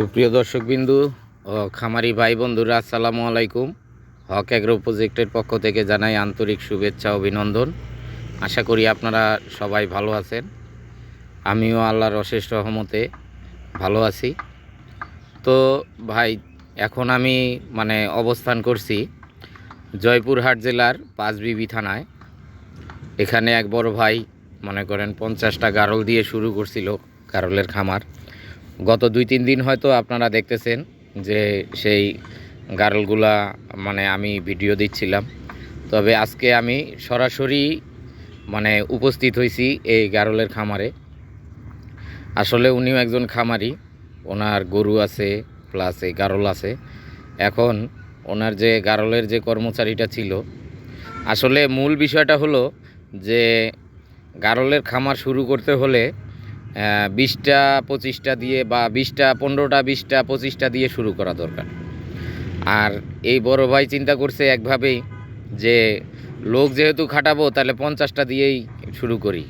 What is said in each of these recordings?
সুপ্রিয় দর্শকবিন্দু ও খামারি ভাই বন্ধুরা, আসসালামু আলাইকুম। হক এগ্রো প্রজেক্টের পক্ষ থেকে জানাই আন্তরিক শুভেচ্ছা, অভিনন্দন। আশা করি আপনারা সবাই ভালো আছেন। আমিও আল্লাহর অশেষ রহমতে ভালো আছি। তো ভাই, এখন আমি মানে অবস্থান করছি জয়পুরহাট জেলার পাঁচবিবি থানায়। এখানে এক বড় ভাই, মনে করেন পঞ্চাশটা গারল দিয়ে শুরু করছিল গারলের খামার। গত দুই, তিন দিন হয়তো আপনারা দেখতেছেন যে সেই গারলগুলা মানে আমি ভিডিও দিচ্ছিলাম। তবে আজকে আমি সরাসরি মানে উপস্থিত হয়েছি এই গারলের খামারে। আসলে উনিও একজন খামারি, ওনার গরু আছে প্লাস এই গারল আছে। এখন ওনার যে গারলের যে কর্মচারীটা ছিল, আসলে মূল বিষয়টা হলো যে গারলের খামার শুরু করতে হলে বিশটা, পঁচিশটা দিয়ে বা বিশটা, পনেরোটা, বিশটা, পঁচিশটা দিয়ে শুরু করা দরকার। আর এই বড় ভাই চিন্তা করছে একভাবেই যে, লোক যেহেতু খাটাবো, তাহলে পঞ্চাশটা দিয়েই শুরু করি।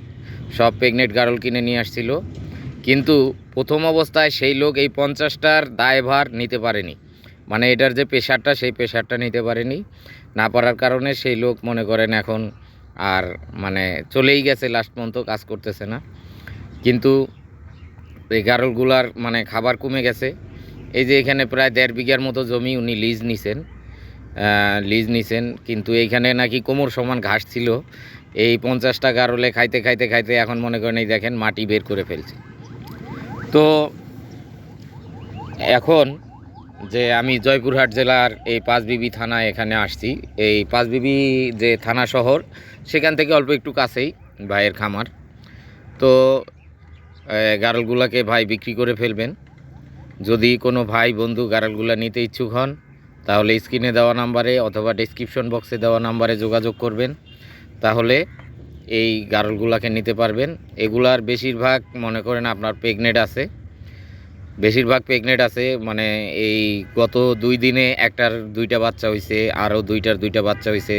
সব প্রেগনেন্ট গারল কিনে নিয়ে আসছিল। কিন্তু প্রথম অবস্থায় সেই লোক এই পঞ্চাশটার দায়ভার নিতে পারেনি। মানে এটার যে প্রেশারটা, সেই প্রেশারটা নিতে পারেনি। না পারার কারণে সেই লোক মনে করেন এখন আর মানে চলেই গেছে, লাস্ট পর্যন্ত কাজ করতেছে না। কিন্তু এই গারলগুলার মানে খাবার কমে গেছে। এই যে এখানে প্রায় দেড় বিঘার মতো জমি উনি লিজ নিছেন লিজ নিছেন। কিন্তু এইখানে নাকি কোমর সমান ঘাস ছিল। এই পঞ্চাশটা গারলে খাইতে খাইতে খাইতে এখন মনে করেন এই দেখেন মাটি বের করে ফেলছে। তো এখন যে আমি জয়পুরহাট জেলার এই পাঁচবিবি থানা এখানে আসছি। এই পাঁচবিবি যে থানা শহর, সেখান থেকে অল্প একটু কাছেই ভাইয়ের খামার। তো গারলগুলাকে ভাই বিক্রি করে ফেলবেন। যদি কোনো ভাই, বন্ধু গারলগুলা নিতে ইচ্ছুক হন, তাহলে স্ক্রিনে দেওয়া নাম্বারে অথবা ডিসক্রিপশন বক্সে দেওয়া নাম্বারে যোগাযোগ করবেন। তাহলে এই গারলগুলাকে নিতে পারবেন। এগুলার বেশিরভাগ, মনে করেন আপনার প্রেগনেন্ট আছে। বেশিরভাগ প্রেগনেন্ট আছে মানে এই গত দুই দিনে একটার দুইটা বাচ্চা হয়েছে আরও দুইটার দুইটা বাচ্চা হয়েছে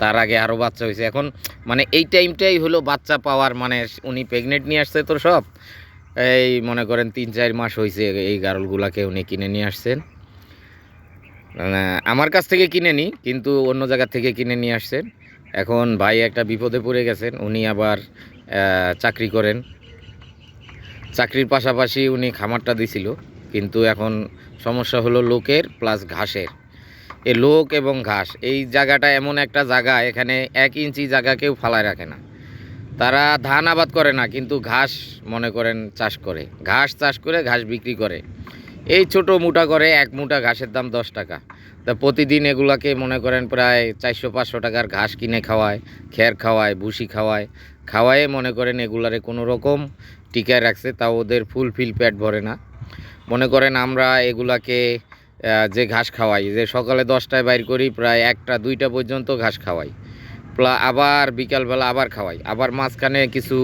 তার আগে আরও বাচ্চা হয়েছে এখন মানে এই টাইমটাই হলো বাচ্চা পাওয়ার মানে উনি প্রেগনেন্ট নিয়ে আসছে তো সব। এই মনে করেন তিন চার মাস হয়েছে এই গারলগুলাকে উনি কিনে নিয়ে আসছেন। মানে আমার কাছ থেকে কিনে নি, কিন্তু অন্য জায়গা থেকে কিনে নিয়ে আসছেন। এখন ভাই একটা বিপদে পড়ে গেছেন, উনি আবার চাকরি করেন। চাকরির পাশাপাশি উনি খামারটা দিছিল, কিন্তু এখন সমস্যা হলো লোকের প্লাস ঘাসের। এ লোক এবং ঘাস, এই জায়গাটা এমন একটা জায়গা, এখানে এক ইঞ্চি জায়গা কেউ ফালায় রাখে না। তারা ধান আবাদ করে না, কিন্তু ঘাস মনে করেন চাষ করে। ঘাস চাষ করে, ঘাস বিক্রি করে। এই ছোট মুঠা করে এক মুঠা ঘাসের দাম দশ টাকা। তা প্রতিদিন এগুলাকে মনে করেন প্রায় চারশো পাঁচশো টাকার ঘাস কিনে খাওয়ায়, খের খাওয়ায়, ভুসি খাওয়ায়। খাওয়ায়ে মনে করেন এগুলারে কোনো রকম টিকায় রাখছে, তাও ওদের ফুল ফিল পেট ভরে না। মনে করেন আমরা এগুলাকে যে ঘাস খাওয়াই, যে সকালে দশটায় বাইর করি, প্রায় একটা, দুইটা পর্যন্ত ঘাস খাওয়াই। প্লা, আবার বিকালবেলা আবার খাওয়াই। আবার মাঝখানে কিছু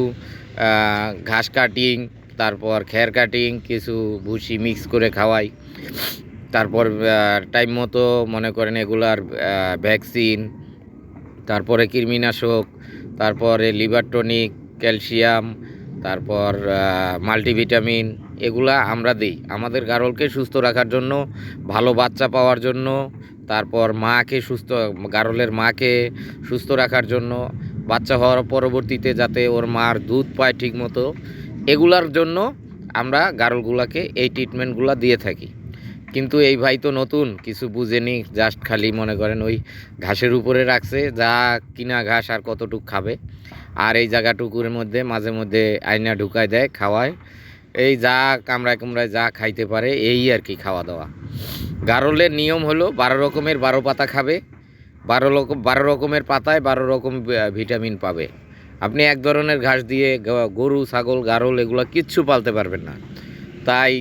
ঘাস কাটিং, তারপর খের কাটিং, কিছু ভুসি মিক্স করে খাওয়াই। তারপর টাইম মতো মনে করেন এগুলার ভ্যাকসিন, তারপরে কৃমিনাশক তারপরে লিভার টনিক, ক্যালসিয়াম, তারপর মাল্টিভিটামিন, এগুলা আমরা দিই। আমাদের গারলকে সুস্থ রাখার জন্য, ভালো বাচ্চা পাওয়ার জন্য, তারপর মাকে সুস্থ, গারলের মাকে সুস্থ রাখার জন্য, বাচ্চা হওয়ার পরবর্তীতে যাতে ওর মার দুধ পায় ঠিক মতো এগুলার জন্য আমরা গারলগুলাকে এই ট্রিটমেন্টগুলো দিয়ে থাকি। কিন্তু এই ভাই তো নতুন, কিছু বুঝেনি জাস্ট খালি মনে করেন ওই ঘাসের উপরে রাখছে, যা কিনা ঘাস আর কতটুক খাবে। আর এই জায়গাটুকুর মধ্যে, মাঝে মধ্যে আয়না ঢুকায় দেয় খাওয়ায়। এই যা কামড়ায় কুমড়ায় যা খাইতে পারে, এই আর কি খাওয়া দাওয়া। গারলের নিয়ম হলো, বারো রকমের বারো পাতা খাবে। বারো রকম বারো রকমের পাতায় বারো রকম ভিটামিন পাবে। আপনি এক ধরনের ঘাস দিয়ে গরু, ছাগল, গারল, এগুলো কিচ্ছু পালতে পারবেন না। তাই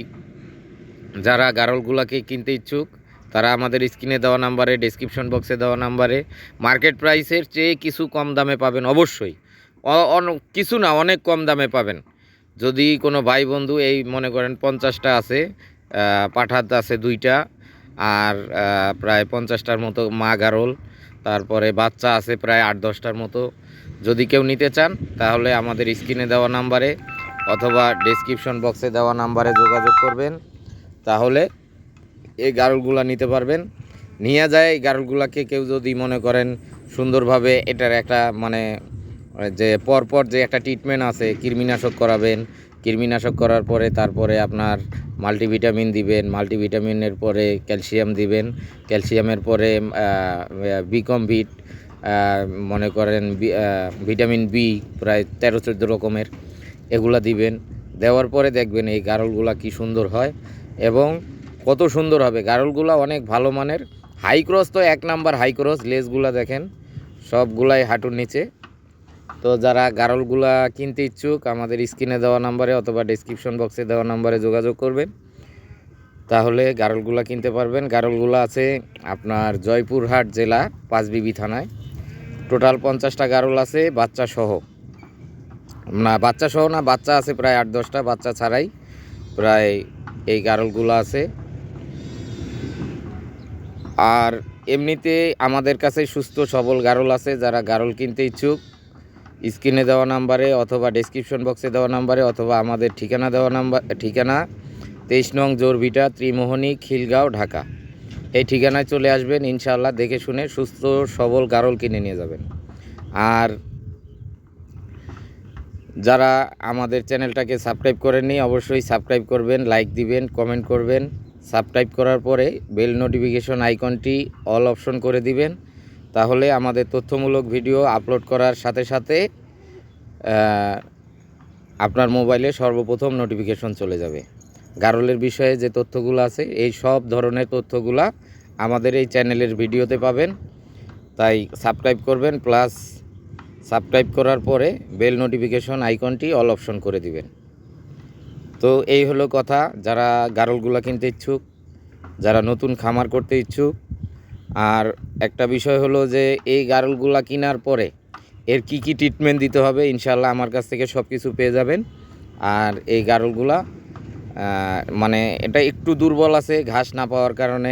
যারা গারলগুলোকে কিনতে ইচ্ছুক, তারা আমাদের স্ক্রিনে দেওয়া নাম্বারে ডেসক্রিপশন বক্সে দেওয়া নাম্বারে মার্কেট প্রাইসের চেয়ে কিছু কম দামে পাবেন অবশ্যই। কিছু না, অনেক কম দামে পাবেন। যদি কোনো ভাই বন্ধু এই মনে করেন পঞ্চাশটা আছে পাঠাত আছে দুইটা, আর প্রায় পঞ্চাশটার মতো মা গারল, তারপরে বাচ্চা আছে প্রায় আট, দশটার মতো, যদি কেউ নিতে চান, তাহলে আমাদের স্ক্রিনে দেওয়া নাম্বারে অথবা ডেসক্রিপশন বক্সে দেওয়া নাম্বারে যোগাযোগ করবেন। তাহলে এই গারলগুলা নিতে পারবেন। নিয়ে যায় গারলগুলাকে কেউ যদি মনে করেন সুন্দরভাবে এটার একটা মানে যে পরপর যে একটা ট্রিটমেন্ট আছে, কৃমিনাশক করাবেন। কৃমিনাশক করার পরে তারপরে আপনার মাল্টিভিটামিন দিবেন মাল্টিভিটামিনের পরে ক্যালসিয়াম দিবেন। ক্যালসিয়ামের পরে বিকমভিট মনে করেন ভিটামিন বি প্রায় তেরো চোদ্দ রকমের এগুলা দিবেন। দেওয়ার পরে দেখবেন এই গারলগুলা কি সুন্দর হয়। এবং কত সুন্দর হবে। গারলগুলা অনেক ভালো মানের। হাই ক্রস তো এক নাম্বার হাই ক্রস লেজগুলা দেখেন, সবগুলাই হাঁটুর নিচে। তো যারা গারলগুলা কিনতে ইচ্ছুক, আমাদের স্ক্রিনে দেওয়া নাম্বারে অথবা ডিসক্রিপশন বক্সে দেওয়া নাম্বারে যোগাযোগ করবেন। তাহলে গারলগুলা কিনতে পারবেন। গারলগুলা আছে আপনার জয়পুরহাট জেলা পাঁচবিবি থানায়। টোটাল পঞ্চাশটা গারল আছে, বাচ্চা সহ। না, বাচ্চা সহ না, বাচ্চা আছে প্রায় আট দশটা, বাচ্চা ছাড়াই প্রায় এই গারলগুলো আছে। আর এমনিতে আমাদের কাছে সুস্থ সবল গারল আছে, যারা গারল কিনতে ইচ্ছুক, স্ক্রিনে দেওয়া নাম্বারে অথবা ডেসক্রিপশন বক্সে দেওয়া নাম্বারে অথবা আমাদের ঠিকানা দেওয়া নাম্বার, ঠিকানা, তেইশ নং জোরভিটা, ত্রিমোহনী, খিলগাঁও, ঢাকা। এই ঠিকানায় চলে আসবেন, ইনশাআল্লাহ দেখে শুনে সুস্থ সবল গারল কিনে নিয়ে যাবেন। আর যারা আমাদের চ্যানেলটাকে সাবস্ক্রাইব করেননি, অবশ্যই সাবস্ক্রাইব করবেন, লাইক দিবেন, কমেন্ট করবেন। সাবস্ক্রাইব করার পরে বেল নোটিফিকেশন আইকনটি অল অপশন করে দিবেন। তাহলে আমাদের তথ্যমূলক ভিডিও আপলোড করার সাথে সাথে আপনার মোবাইলে সর্বপ্রথম নোটিফিকেশন চলে যাবে। গারলের বিষয়ে যে তথ্যগুলো আছে, এই সব ধরনের তথ্যগুলা আমাদের এই চ্যানেলের ভিডিওতে পাবেন। তাই সাবস্ক্রাইব করবেন, প্লাস সাবস্ক্রাইব করার পরে বেল নোটিফিকেশন আইকনটি অল অপশন করে দিবেন। তো এই হলো কথা, যারা গারলগুলা কিনতে ইচ্ছুক, যারা নতুন খামার করতে ইচ্ছুক, আর একটা বিষয় হলো যে এই গারলগুলা কেনার পরে এর কি কি ট্রিটমেন্ট দিতে হবে ইনশাল্লাহ আমার কাছ থেকে সব কিছু পেয়ে যাবেন। আর এই গারলগুলা মানে এটা একটু দুর্বল আছে, ঘাস না পাওয়ার কারণে